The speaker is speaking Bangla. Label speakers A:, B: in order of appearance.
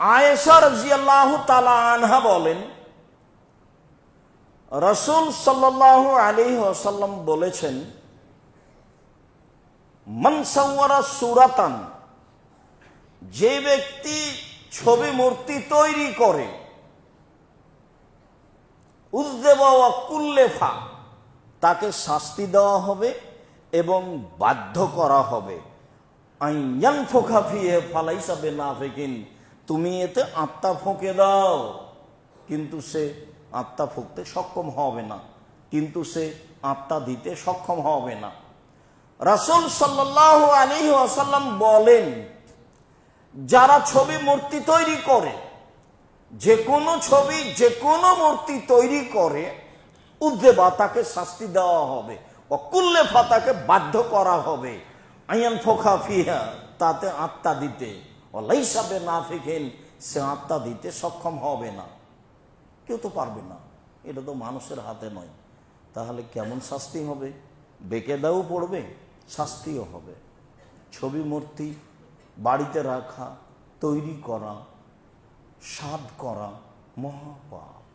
A: আয়েশা রাজিয়াল্লাহ তালা আনহা বলেন, রসুল সাল্লাহ আলী ওসাল্লাম বলেছেন মনসওয়ারা সুরাতান, যে ব্যক্তি ছবি মূর্তি তৈরি করে উদ্দেবা কুল্লেফা, তাকে শাস্তি দেওয়া হবে এবং বাধ্য করা হবে। আইয়ান ফোকা ফিয়ে ফালাই না ফেকিন তুমি এতে আত্মা ফোঁকে দাও। কিন্তু সে আত্মা ফুঁকতে সক্ষম হবে না। কিন্তু সে আত্মা দিতে সক্ষম হবে না। রাসুল সাল্লাহ আলী আসাল্লাম বলেন, যারা ছবি মূর্তি তৈরি করে যে কোনো ছবি যে কোনো মূর্তি তৈরি করে উদ্দেবা তাকে শাস্তি দেওয়া হবে অকুল্লে তাকে বাধ্য করা হবে। আইয়ান ফোখা ফিহা, তাতে আত্মা দিতে। অলাইসাবে না ফেখেন সে আত্মা দিতে সক্ষম হবে না। কেউ তো পারবে না। এটা তো মানুষের হাতে নয়। তাহলে কেমন শাস্তি হবে? বেকেদাও পড়বে, শাস্তিও হবে। ছবি মূর্তি, বাড়িতে রাখা, তৈরি করা সাদ করা, মহাপাপ।